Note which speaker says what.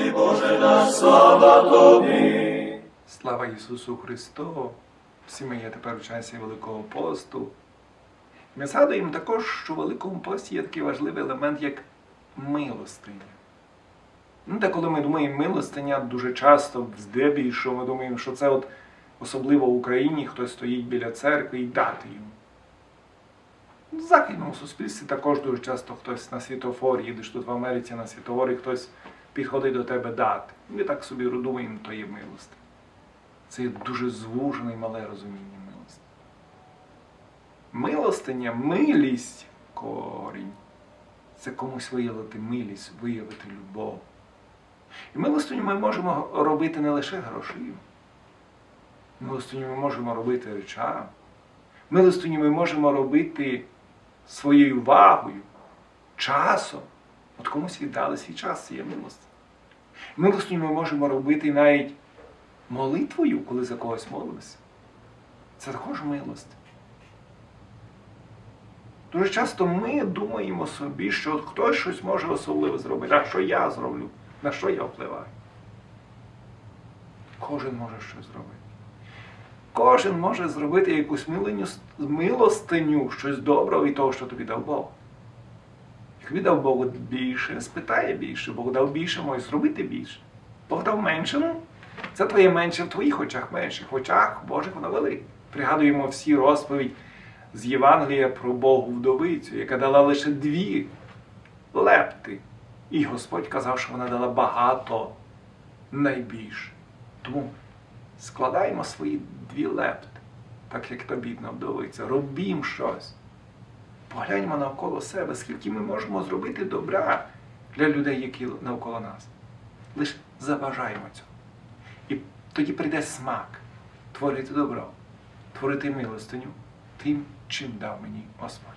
Speaker 1: тобі, Боже наш, слава тобі.
Speaker 2: Слава Ісусу Христу! Всі ми є тепер в часі Великого посту. Ми згадуємо також, що в Великому пості є такий важливий елемент, як милостиня. Ну, та коли ми думаємо милостиня, дуже часто здебільшого ми думаємо, що це от особливо в Україні хтось стоїть біля церкви і дати йому. В західному суспільстві також дуже часто хтось на світофорі, їдеш тут в Америці на світофорі, хтось підходить до тебе дати. Ми так собі думаємо, то є милостиня. Це є дуже звужене і мале розуміння милості. Милостиня, милість корінь. Це комусь виявити милість, виявити любов. І милостиню ми можемо робити не лише грошима. Милостиню ми можемо робити речами. Милостиню ми можемо робити своєю увагою, часом. От комусь віддали свій час, це є милость. Милостиню ми можемо робити навіть молитвою, коли за когось молимося. Це також милость. Дуже часто ми думаємо собі, що хтось щось може особливе зробити. А що я зроблю? На що я впливаю? Кожен може щось зробити. Кожен може зробити якусь милостиню, щось добре від того, що тобі дав Бог. Як дав Богу більше, спитає більше, Бог дав більше, може зробити більше. Бог дав менше, ну, це твоє менше в твоїх очах менше, в очах Божих воно велике. Пригадуємо всі розповідь з Євангелія про Богу вдовицю, яка дала лише дві лепти. І Господь казав, що вона дала багато найбільше. Тому складаємо свої дві лепти, так як та бідна вдовиця, робім щось. Погляньмо навколо себе, скільки ми можемо зробити добра для людей, які навколо нас. Лише заважаємо цього. І тоді прийде смак творити добро, творити милостиню тим, чим дав мені Господь.